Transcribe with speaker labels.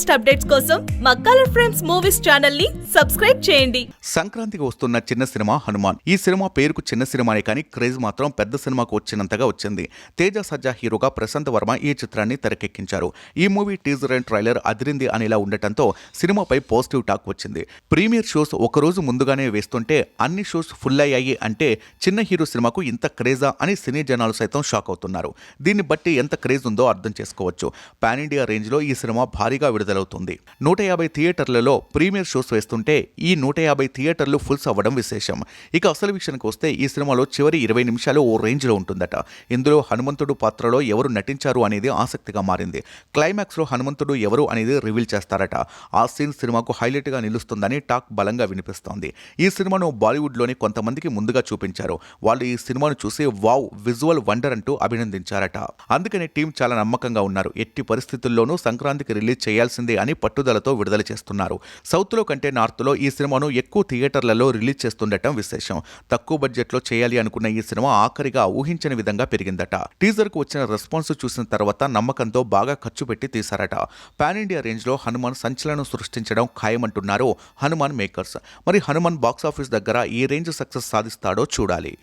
Speaker 1: Latest updates కోసం మా colour frames movies ఛానల్ని సబ్స్క్రైబ్ చేయండి.
Speaker 2: సంక్రాంతికి వస్తున్న చిన్న సినిమా హనుమాన్. ఈ సినిమా పేరుకు చిన్న సినిమానే కానీ క్రేజ్ మాత్రం పెద్ద సినిమాకు వచ్చినంతగా వచ్చింది. తేజ సజ్జా హీరోగా ప్రశాంత్ వర్మ ఈ చిత్రాన్ని తెరకెక్కించారు. ఈ మూవీ టీజర్ అండ్ ట్రైలర్ అదిరింది అనేలా ఉండటంతో సినిమాపై పాజిటివ్ టాక్ వచ్చింది. ప్రీమియర్ షోస్ ఒకరోజు ముందుగానే వేస్తుంటే అన్ని షోస్ ఫుల్ అయ్యాయి అంటే చిన్న హీరో సినిమాకు ఇంత క్రేజా అని సినీ జనాలు సైతం షాక్ అవుతున్నారు. దీన్ని బట్టి ఎంత క్రేజ్ ఉందో అర్థం చేసుకోవచ్చు. పాన్ ఇండియా రేంజ్లో ఈ సినిమా భారీగా విడుదల విడుదలవుతుంది. నూట యాభై థియేటర్లలో ప్రీమియర్ షోస్ వేస్తుంటే ఈ నూట యాభై థియేటర్లు ఫుల్స్ అవ్వడం విశేషం. ఇక అసలు విషయానికి వస్తే ఈ సినిమాలో చివరి ఇరవై నిమిషాలు ఓ రేంజ్లో ఉంటుందట. ఇందులో హనుమంతుడు పాత్రలో ఎవరు నటించారు అనేది ఆసక్తిగా మారింది. క్లైమాక్స్లో హనుమంతుడు ఎవరు అనేది రివీల్ చేస్తారట. ఆ సీన్ సినిమాకు హైలైట్గా నిలుస్తుందని టాక్ బలంగా వినిపిస్తోంది. ఈ సినిమాను బాలీవుడ్లోని కొంతమందికి ముందుగా చూపించారు. వాళ్ళు ఈ సినిమాను చూసి వావ్ విజువల్ వండర్ అంటూ అభినందించారట. అందుకని టీం చాలా నమ్మకంగా ఉన్నారు. ఎట్టి పరిస్థితుల్లోనూ సంక్రాంతికి రిలీజ్ చేయాల్సిన చేయాల్సిందే అని పట్టుదలతో విడుదల చేస్తున్నారు. సౌత్లో కంటే నార్త్లో ఈ సినిమాను ఎక్కువ థియేటర్లలో రిలీజ్ చేస్తుండటం విశేషం. తక్కువ బడ్జెట్లో చేయాలి అనుకున్న ఈ సినిమా ఆఖరిగా ఊహించని విధంగా పెరిగిందట. టీజర్కు వచ్చిన రెస్పాన్స్ చూసిన తర్వాత నమ్మకంతో బాగా ఖర్చు పెట్టి తీశారట. పాన్ ఇండియా రేంజ్లో హనుమాన్ సంచలనం సృష్టించడం ఖాయమంటున్నారు హనుమాన్ మేకర్స్. మరి హనుమాన్ బాక్సాఫీస్ దగ్గర ఈ రేంజ్ సక్సెస్ సాధిస్తాడో చూడాలి.